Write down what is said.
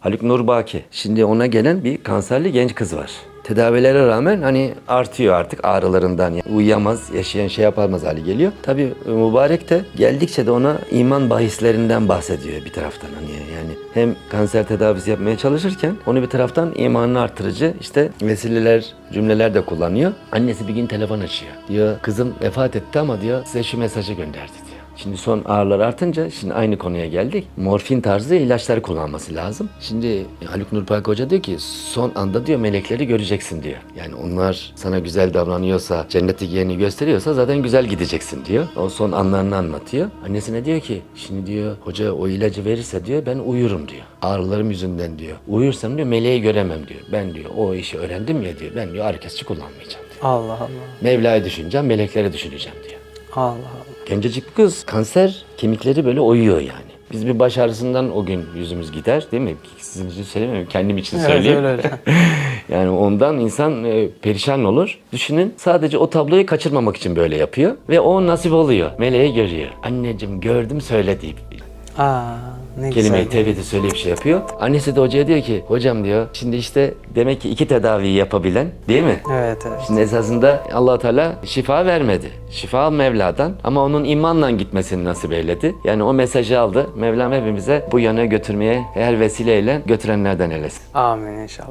Haluk Nurbaki. Şimdi ona gelen bir kanserli genç kız var. Tedavilere rağmen hani artıyor artık ağrılarından. Yani uyuyamaz, yaşayan şey yapamaz hali geliyor. Tabii mübarek de geldikçe de ona iman bahislerinden bahsediyor bir taraftan hani yani. Hem kanser tedavisi yapmaya çalışırken onu bir taraftan imanını artırıcı işte vesileler, cümleler de kullanıyor. Annesi bir gün telefon açıyor. Diyor kızım vefat etti ama diyor size şu mesajı gönderdi diyor. Şimdi son ağrılar artınca şimdi aynı konuya geldik. Morfin tarzı ilaçlar kullanması lazım. Şimdi Haluk Nurpak Hoca diyor ki son anda diyor melekleri göreceksin diyor. Yani onlar sana güzel davranıyorsa, cenneti yerini gösteriyorsa zaten güzel gideceksin diyor. O son anlarını anlatıyor. Annesine diyor ki şimdi diyor hoca o ilacı verirse diyor ben uyurum diyor. Ağrılarım yüzünden diyor. Uyursam diyor meleği göremem diyor. Ben diyor o işi öğrendim ya diyor. Ben diyor kesici kullanmayacağım diyor. Allah Allah. Mevla'yı düşüneceğim, melekleri düşüneceğim diyor. Allah Allah. Gencecik kız. Kanser kemikleri böyle oyuyor yani. Biz bir baş ağrısından o gün yüzümüz gider değil mi? Sizin için söylemiyorum, kendim için Evet, söyleyeyim. öyle öyle. yani ondan insan e, perişan olur. Düşünün sadece o tabloyu kaçırmamak için böyle yapıyor. Ve o nasip oluyor. Meleği görüyor. Anneciğim gördüm söyle deyip Aa, ne kelimeyi güzel. tevhidi söyleyip şey yapıyor. Annesi de hocaya diyor ki hocam diyor şimdi işte demek ki iki tedaviyi yapabilen değil mi? Evet evet. Şimdi esasında allah Teala şifa vermedi. Şifa Mevla'dan ama onun imanla gitmesini nasip eyledi. Yani o mesajı aldı. Mevlam hepimize bu yana götürmeye her vesileyle götürenlerden eylesin. Amin inşallah.